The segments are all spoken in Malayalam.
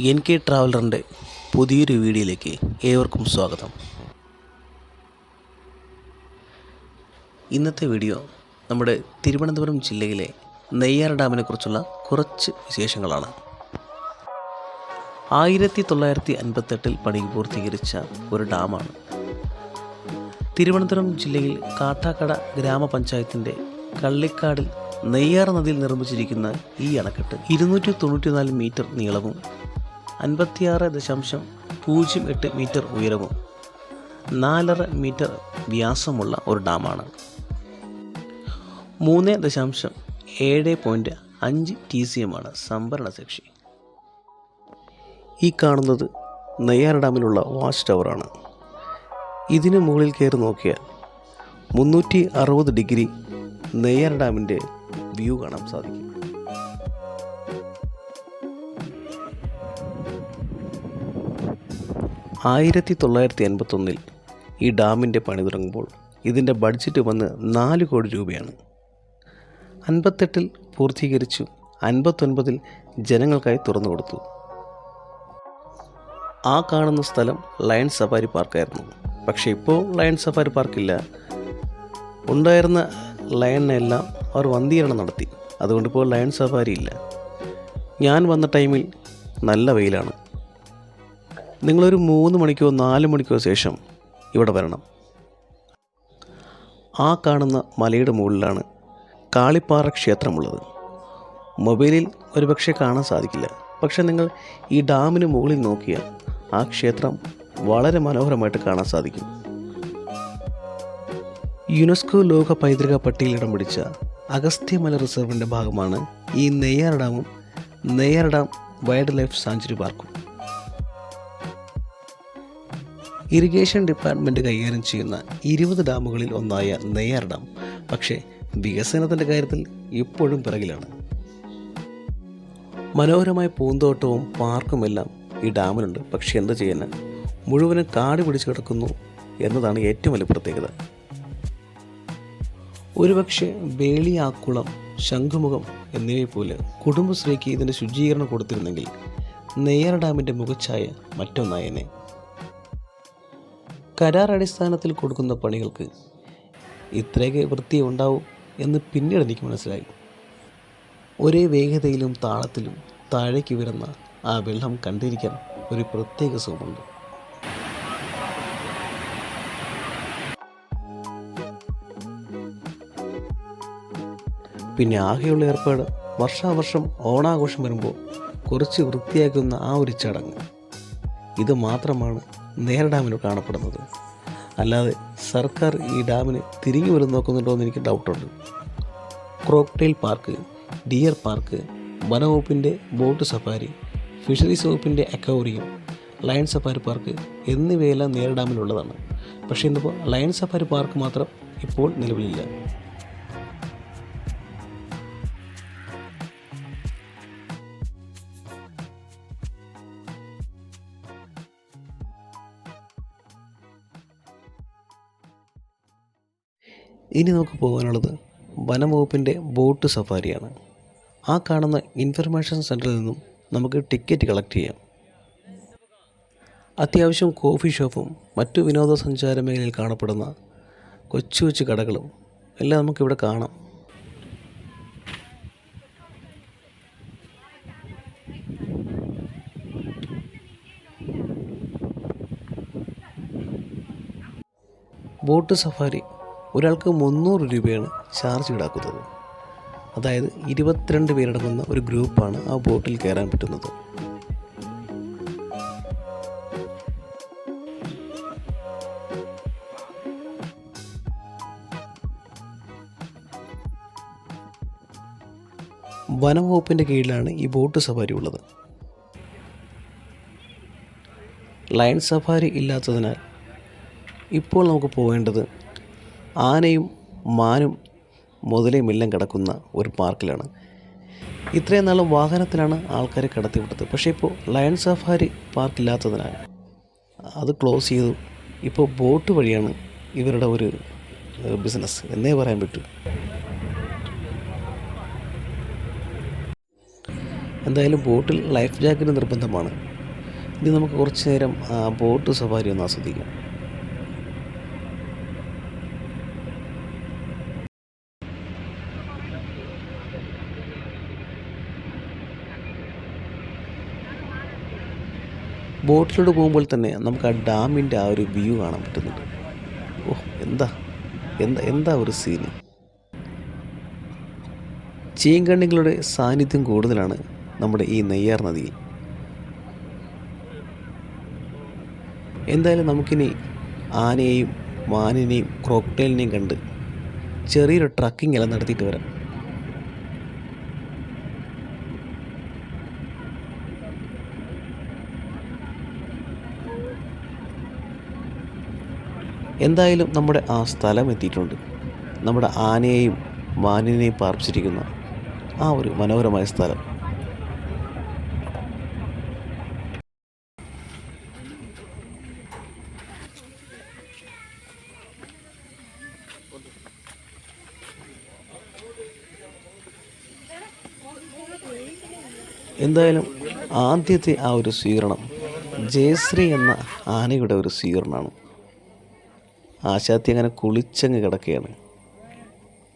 എൻ കെ ട്രാവലറിന്റെ പുതിയൊരു വീഡിയോയിലേക്ക് ഏവർക്കും സ്വാഗതം. ഇന്നത്തെ വീഡിയോ നമ്മുടെ തിരുവനന്തപുരം ജില്ലയിലെ നെയ്യാർ ഡാമിനെ കുറിച്ചുള്ള കുറച്ച് വിശേഷങ്ങളാണ്. ആയിരത്തി തൊള്ളായിരത്തി അൻപത്തെട്ടിൽ പണി പൂർത്തീകരിച്ച ഒരു ഡാമാണ്. തിരുവനന്തപുരം ജില്ലയിൽ കാട്ടാക്കട ഗ്രാമപഞ്ചായത്തിന്റെ കള്ളിക്കാടിൽ നെയ്യാർ നദിയിൽ നിർമ്മിച്ചിരിക്കുന്ന ഈ അണക്കെട്ട് ഇരുന്നൂറ്റി തൊണ്ണൂറ്റിനാല് മീറ്റർ നീളവും അൻപത്തിയാറ് ദശാംശം പൂജ്യം എട്ട് മീറ്റർ ഉയരവും നാലര മീറ്റർ വ്യാസമുള്ള ഒരു ഡാമാണ്. മൂന്ന് ദശാംശം ഏഴ് പോയിന്റ് അഞ്ച് ടി സി എം ആണ് സംഭരണ ശേഷി. ഈ കാണുന്നത് നെയ്യാർ ഡാമിലുള്ള വാച്ച് ടവറാണ്. ഇതിന് മുകളിൽ കയറി നോക്കിയാൽ മുന്നൂറ്റി അറുപത് ഡിഗ്രി നെയ്യാർ ഡാമിന്റെ വ്യൂ കാണാൻ സാധിക്കും. ആയിരത്തി തൊള്ളായിരത്തി എൺപത്തൊന്നിൽ ഈ ഡാമിന്റെ പണി തുടങ്ങുമ്പോൾ ഇതിന്റെ ബഡ്ജറ്റ് വന്ന് നാല് കോടി രൂപയാണ്. അൻപത്തെട്ടിൽ പൂർത്തീകരിച്ചു അൻപത്തൊൻപതിൽ ജനങ്ങൾക്കായി തുറന്നു കൊടുത്തു. ആ കാണുന്ന സ്ഥലം ലയൺ സഫാരി പാർക്കായിരുന്നു. പക്ഷേ ഇപ്പോൾ ലയൺ സഫാരി പാർക്കില്ല. ഉണ്ടായിരുന്ന ലയണിനെല്ലാം അവർ വന്ധീകരണം നടത്തി. അതുകൊണ്ടിപ്പോൾ ലയൺ സഫാരി ഇല്ല. ഞാൻ വന്ന ടൈമിൽ നല്ല വെയിലാണ്. നിങ്ങളൊരു മൂന്ന് മണിക്കോ നാല് മണിക്കോ ശേഷം ഇവിടെ വരണം. ആ കാണുന്ന മലയുടെ മുകളിലാണ് കാളിപ്പാറ ക്ഷേത്രമുള്ളത്. മൊബൈലിൽ ഒരുപക്ഷെ കാണാൻ സാധിക്കില്ല. പക്ഷേ നിങ്ങൾ ഈ ഡാമിന് മുകളിൽ നോക്കിയാൽ ആ ക്ഷേത്രം വളരെ മനോഹരമായിട്ട് കാണാൻ സാധിക്കും. യുനെസ്കോ ലോക പൈതൃക പട്ടികയിൽ ഇടം പിടിച്ച അഗസ്ത്യമല റിസർവിന്റെ ഭാഗമാണ് ഈ നെയ്യാർ ഡാമും Neyyar dam wild life sanctuary പാർക്കും. ഇറിഗേഷൻ ഡിപ്പാർട്ട്മെന്റ് കൈകാര്യം ചെയ്യുന്ന ഇരുപത് ഡാമുകളിൽ ഒന്നായ നെയ്യാർ ഡാം പക്ഷേ വികസനത്തിന്റെ കാര്യത്തിൽ ഇപ്പോഴും പിറകിലാണ്. മനോഹരമായ പൂന്തോട്ടവും പാർക്കുമെല്ലാം ഈ ഡാമിലുണ്ട്. പക്ഷേ എന്ത് ചെയ്യാൻ മുഴുവനും കാട് പിടിച്ചു കിടക്കുന്നു എന്നതാണ് ഏറ്റവും വലിയ പ്രത്യേകത. ഒരുപക്ഷെ വേളിയാക്കുളം ശംഖുമുഖം എന്നിവയെ പോലെ കുടുംബശ്രീക്ക് ഇതിന്റെ ശുചീകരണം കൊടുത്തിരുന്നെങ്കിൽ നെയ്യാർ ഡാമിന്റെ മുഖച്ഛായ മറ്റൊന്നായനെ. കരാർ അടിസ്ഥാനത്തിൽ കൊടുക്കുന്ന പണികൾക്ക് ഇത്രയൊക്കെ വൃത്തി ഉണ്ടാവും എന്ന് പിന്നീട് എനിക്ക് മനസ്സിലായി. ഒരേ വേഗതയിലും താളത്തിലും താഴേക്ക് വരുന്ന ആ വെള്ളം കണ്ടിരിക്കാൻ ഒരു പ്രത്യേക സുഖമുണ്ട്. പിന്നെ ആകെയുള്ള ഏർപ്പാട് വർഷാവർഷം ഓണാഘോഷം വരുമ്പോൾ കുറച്ച് വൃത്തിയാക്കുന്ന ആ ഒരു ചടങ്ങ്. ഇത് മാത്രമാണ് നേര ഡാമിനോ കാണപ്പെടുന്നത്. അല്ലാതെ സർക്കാർ ഈ ഡാമിന് തിരിഞ്ഞു വരും നോക്കുന്നുണ്ടോ എന്ന് എനിക്ക് ഡൗട്ടുണ്ട്. ക്രോക്ടെയിൽ പാർക്ക് ഡിയർ പാർക്ക് വനവകുപ്പിന്റെ ബോട്ട് സഫാരി ഫിഷറീസ് വകുപ്പിന്റെ അക്വോറിയം ലയൺ സഫാരി പാർക്ക് എന്നിവയെല്ലാം നേർ ഡാമിലുള്ളതാണ്. പക്ഷേ ഇന്നിപ്പോൾ ലയൺ സഫാരി പാർക്ക് മാത്രം ഇപ്പോൾ നിലവിലില്ല. ഇനി നമുക്ക് പോകാനുള്ളത് വനംവകുപ്പിന്റെ ബോട്ട് സഫാരിയാണ്. ആ കാണുന്ന ഇൻഫർമേഷൻ സെന്ററിൽ നിന്നും നമുക്ക് ടിക്കറ്റ് കളക്ട് ചെയ്യാം. അത്യാവശ്യം കോഫി ഷോപ്പും മറ്റു വിനോദസഞ്ചാര മേഖലയിൽ കാണപ്പെടുന്ന കൊച്ചു കൊച്ചു കടകളും എല്ലാം നമുക്കിവിടെ കാണാം. ബോട്ട് സഫാരി ഒരാൾക്ക് മുന്നൂറ് രൂപയാണ് ചാർജ് ഈടാക്കുന്നത്. അതായത് ഇരുപത്തിരണ്ട് പേരടങ്ങുന്ന ഒരു ഗ്രൂപ്പാണ് ആ ബോട്ടിൽ കയറാൻ പറ്റുന്നത്. വനംവകുപ്പിന്റെ കീഴിലാണ് ഈ ബോട്ട് സഫാരി ഉള്ളത്. ലയൺ സഫാരി ഇല്ലാത്തതിനാൽ ഇപ്പോൾ നമുക്ക് പോകേണ്ടത് ആനയും മാനും മുതലേ എല്ലാം കിടക്കുന്ന ഒരു പാർക്കിലാണ്. ഇത്രയും നാളും വാഹനത്തിലാണ് ആൾക്കാരെ കടത്തിവിട്ടത് പക്ഷേ ഇപ്പോൾ ലയൺ സഫാരി പാർക്കില്ലാത്തതിനാൽ അത് ക്ലോസ് ചെയ്തു. ഇപ്പോൾ ബോട്ട് വഴിയാണ് ഇവരുടെ ഒരു ബിസിനസ് എന്നേ പറയാൻ പറ്റൂ. എന്തായാലും ബോട്ടിൽ ലൈഫ് ജാക്കറ്റ് നിർബന്ധമാണ്. ഇനി നമുക്ക് കുറച്ച് നേരം ബോട്ട് സഫാരി ഒന്ന് ആസ്വദിക്കാം. ബോട്ടിലൂടെ പോകുമ്പോൾ തന്നെ നമുക്ക് ആ ഡാമിന്റെ ആ ഒരു വ്യൂ കാണാൻ പറ്റുന്നുണ്ട്. ഓ എന്താ? എന്താ എന്താ ഒരു സീന് ചീങ്കണ്ണികളുടെ സാന്നിധ്യം കൂടുതലാണ് നമ്മുടെ ഈ നെയ്യാർ നദിയിൽ എന്തായാലും നമുക്കിനി ആനയെയും മാനിനെയും ക്രോക്ടൈലിനെയും കണ്ട് ചെറിയൊരു ട്രക്കിംഗ് എല്ലാം നടത്തിയിട്ട് വരാം. എന്തായാലും നമ്മുടെ ആ സ്ഥലം എത്തിയിട്ടുണ്ട്. നമ്മുടെ ആനയെയും മാനിനെയും പാർപ്പിച്ചിരിക്കുന്ന ആ ഒരു മനോഹരമായ സ്ഥലം. എന്തായാലും ആദ്യത്തെ ആ ഒരു സ്വീകരണം ജയശ്രീ എന്ന ആനയുടെ ഒരു സ്വീകരണമാണ്. ആശാത്തി അങ്ങനെ കുളിച്ചങ്ങ് കിടക്കുകയാണ്.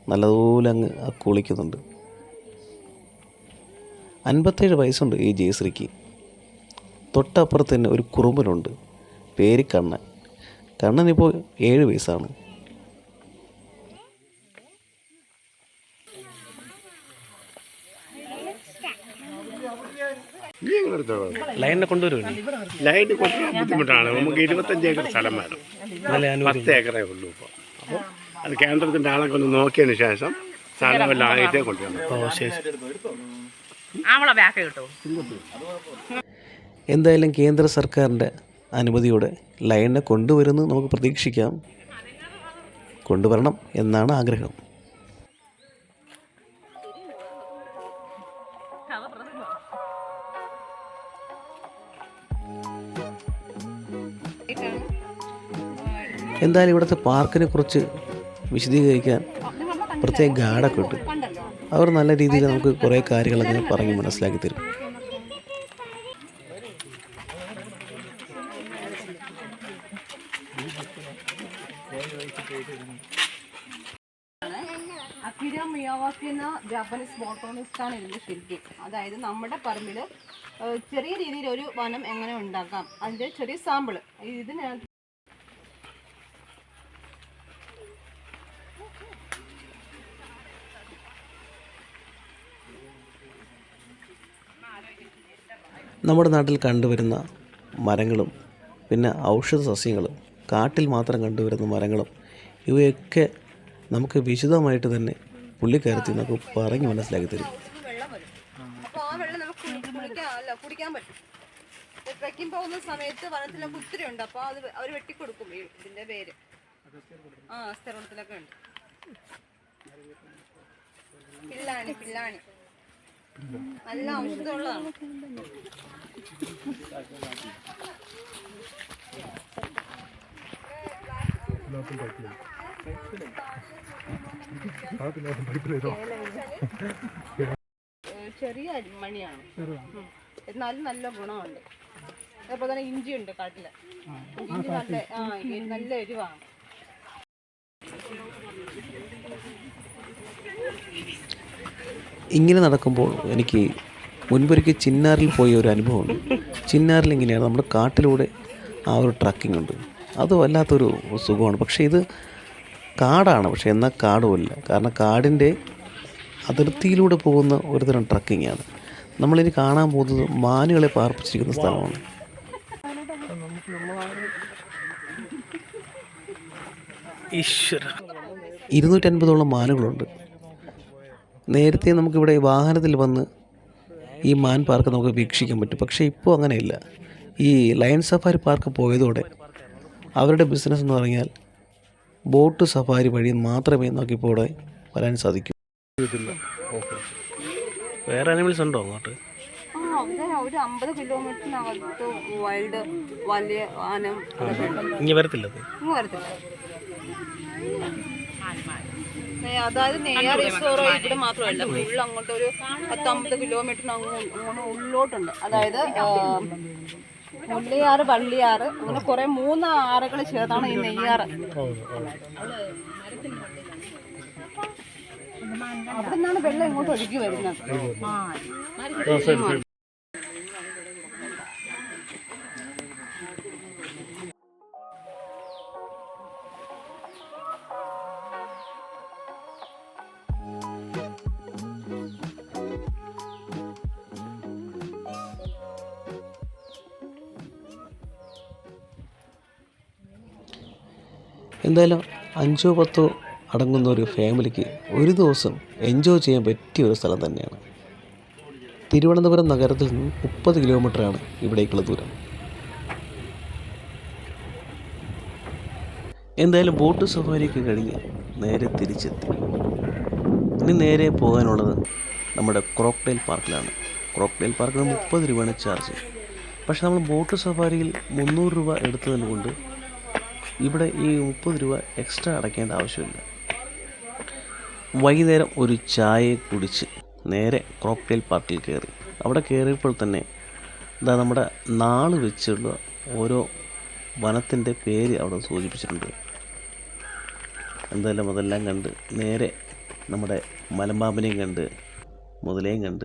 നല്ലതുപോലെ അങ്ങ് കുളിക്കുന്നുണ്ട്. അൻപത്തേഴ് വയസ്സുണ്ട് ഈ ജയശ്രീക്ക്. തൊട്ടപ്പുറത്ത് തന്നെ ഒരു കുറുമ്പനുണ്ട്. പേര് കണ്ണൻ. കണ്ണനിപ്പോൾ ഏഴ് വയസ്സാണ്. ലൈനെ കൊണ്ടുവരുമോ ലൈൻ കൊണ്ടുവരാൻ ബുദ്ധിമുട്ടാണ്. നമുക്ക് ഇരുപത്തഞ്ച് ഏക്കർ സ്ഥലം വേണം. പത്ത് ഏക്കറേ ഉള്ളൂ ഇപ്പോൾ അപ്പോൾ അത് കേന്ദ്രത്തിന്റെ ആളൊക്കെ ഒന്ന് നോക്കിയതിന് ശേഷം സ്ഥലമെല്ലാം ആയിട്ടേ കൊണ്ടുവരണം. എന്തായാലും കേന്ദ്ര സർക്കാരിന്റെ അനുമതിയോടെ ലൈനെ കൊണ്ടുവരുന്നു നമുക്ക് പ്രതീക്ഷിക്കാം. കൊണ്ടുവരണം എന്നാണ് ആഗ്രഹം. എന്തായാലും ഇവിടുത്തെ പാർക്കിനെ കുറിച്ച് വിശദീകരിക്കാൻ പ്രത്യേക ഗാർഡൊക്കെ ഉണ്ട് അവർ നല്ല രീതിയിൽ നമുക്ക് കുറേ കാര്യങ്ങളൊക്കെ പറഞ്ഞ് മനസ്സിലാക്കി തരും. അക്കിര ജാപ്പനീസ് ബോട്ടോണിസ്റ്റ് ആണ് ഇതിന്റെ ശരിക്കും. അതായത് നമ്മുടെ പറമ്പിൽ ചെറിയ രീതിയിൽ ഒരു വനം എങ്ങനെ ഉണ്ടാക്കാം അതിന്റെ ചെറിയ സാമ്പിൾ. ഇതിനകത്ത് നമ്മുടെ നാട്ടിൽ കണ്ടുവരുന്ന മരങ്ങളും പിന്നെ ഔഷധ സസ്യങ്ങളും കാട്ടിൽ മാത്രം കണ്ടുവരുന്ന മരങ്ങളും ഇവയൊക്കെ നമുക്ക് വിശദമായിട്ട് തന്നെ പുള്ളിക്കാരത്തിൽ നമുക്ക് പറഞ്ഞ് മനസ്സിലാക്കി തരും. ട്രക്കിംഗ് പോകുന്ന സമയത്ത് വനത്തിലൊക്കെ ഒത്തിരി ഉണ്ട് അപ്പോൾ അത് അവർ വെട്ടിക്കൊടുക്കും ഇതിന്റെ പേര്. ആ സ്ഥലത്തിലൊക്കെ ഉണ്ട്. പിള്ളാണി പിള്ളാണി. ചെറിയ മണിയാണ് എന്നാലും നല്ല ഗുണമുണ്ട്. അതേപോലെ തന്നെ ഇഞ്ചിയുണ്ട് കാട്ടിൽ. ഇഞ്ചി നല്ല ആ നല്ല എരിവാണ്. ഇങ്ങനെ നടക്കുമ്പോൾ എനിക്ക് മുൻപൊരിക്കൽ ചിന്നാറിൽ പോയ ഒരു അനുഭവമുണ്ട്. ചിന്നാറിൽ ഇങ്ങനെയാണ് നമ്മുടെ കാട്ടിലൂടെ ആ ഒരു ട്രക്കിംഗ് ഉണ്ട്. അത് വല്ലാത്തൊരു സുഖമാണ്. പക്ഷേ ഇത് കാടാണ്. പക്ഷേ എന്നാൽ കാടുമല്ല കാരണം കാടിന്റെ അതിർത്തിയിലൂടെ പോകുന്ന ഒരുതരം ട്രക്കിംഗ് ആണ്. നമ്മളിനി കാണാൻ പോകുന്നത് മാനുകളെ പാർപ്പിച്ചിരിക്കുന്ന സ്ഥലമാണ്. ഇരുന്നൂറ്റൻപതോളം മാനുകളുണ്ട്. നേരത്തെ നമുക്കിവിടെ വാഹനത്തിൽ വന്ന് ഈ മാൻ പാർക്ക് നമുക്ക് വീക്ഷിക്കാൻ പറ്റും. പക്ഷേ ഇപ്പോൾ അങ്ങനെയില്ല. ഈ ലയൺ സഫാരി പാർക്ക് പോയതോടെ അവരുടെ ബിസിനസ് എന്ന് പറഞ്ഞാൽ ബോട്ട് സഫാരി വഴി മാത്രമേ നമുക്കിപ്പോൾ ഇവിടെ വരാൻ സാധിക്കൂ. വേറെ അനിമൽസ് ഉണ്ടോ അങ്ങോട്ട്? ഒരു അമ്പത് കിലോമീറ്ററിനകത്ത് വൈൽഡ് വലിയ ആന ഇനി വരത്തില്ല ഇനി വരത്തില്ല. അതായത് നേരെ റിസോറോ ഇവിടെ മാത്രമല്ല ഫുൾ അങ്ങോട്ട് ഒരു പത്തമ്പത് കിലോമീറ്ററിന് അങ്ങോട്ട് ഉള്ളോട്ടുണ്ട്. അതായത് മുല്ലയാറ് വള്ളിയാറ് അങ്ങനെ കുറെ മൂന്ന് ആറുകൾ ചേർത്താണ് ഈ നെയ്യാറ്. അവിടെ നിന്നാണ് വെള്ളം ഇങ്ങോട്ട് ഒഴുകി വരുന്നത്. എന്തായാലും അഞ്ചോ പത്തോ അടങ്ങുന്ന ഒരു ഫാമിലിക്ക് ഒരു ദിവസം എൻജോയ് ചെയ്യാൻ പറ്റിയ ഒരു സ്ഥലം തന്നെയാണ്. തിരുവനന്തപുരം നഗരത്തിൽ നിന്ന് മുപ്പത് കിലോമീറ്ററാണ് ഇവിടേക്കുള്ള ദൂരം. എന്തായാലും ബോട്ട് സഫാരിയൊക്കെ കഴിഞ്ഞ് നേരെ തിരിച്ചെത്തി. ഇനി നേരെ പോകാനുള്ളത് നമ്മുടെ ക്രോക്ടൈൽ പാർക്കിലാണ്. ക്രോക്ടൈൽ പാർക്കിന് മുപ്പത് രൂപയാണ് ചാർജ്. പക്ഷേ നമ്മൾ ബോട്ട് സഫാരിയിൽ മുന്നൂറ് രൂപ എടുത്തതിന് കൊണ്ട് ഇവിടെ ഈ മുപ്പത് രൂപ എക്സ്ട്രാ അടയ്ക്കേണ്ട ആവശ്യമില്ല. വൈകുന്നേരം ഒരു ചായ കുടിച്ച് നേരെ ക്രോക്ടൈൽ പാർക്കിൽ കയറി. അവിടെ കയറിയപ്പോൾ തന്നെ ഇതാ നമ്മുടെ നാൾ വെച്ചുള്ള ഓരോ വനത്തിന്റെ പേര് അവിടെ സൂചിപ്പിച്ചിട്ടുണ്ട്. എന്തായാലും അതെല്ലാം കണ്ട് നേരെ നമ്മുടെ മലമ്പാമ്പിനെയും കണ്ട് മുതലയും കണ്ട്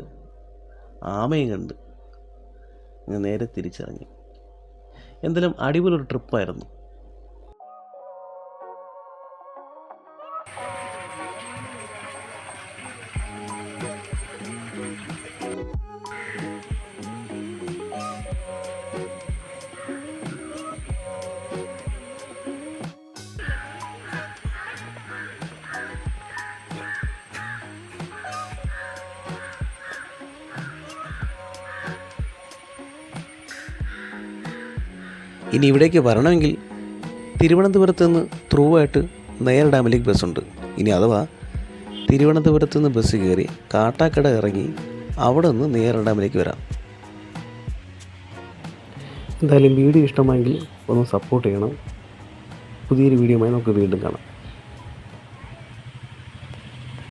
ആമയും കണ്ട് നേരെ തിരിച്ചിറങ്ങി. എന്തായാലും അടിപൊളി ഒരു ട്രിപ്പായിരുന്നു ഇനി ഇവിടേക്ക് വരണമെങ്കിൽ തിരുവനന്തപുരത്ത് നിന്ന് ത്രൂ ആയിട്ട് നെയർ ഡാമിലേക്ക് ബസ്സുണ്ട്. ഇനി അഥവാ തിരുവനന്തപുരത്ത് നിന്ന് ബസ് കയറി കാട്ടാക്കട ഇറങ്ങി അവിടെ നിന്ന് നെയർ ഡാമിലേക്ക് വരാം. എന്തായാലും വീഡിയോ ഇഷ്ടമായെങ്കിൽ ഒന്ന് സപ്പോർട്ട് ചെയ്യണം. പുതിയൊരു വീഡിയോയുമായി നമുക്ക് വീണ്ടും കാണാം.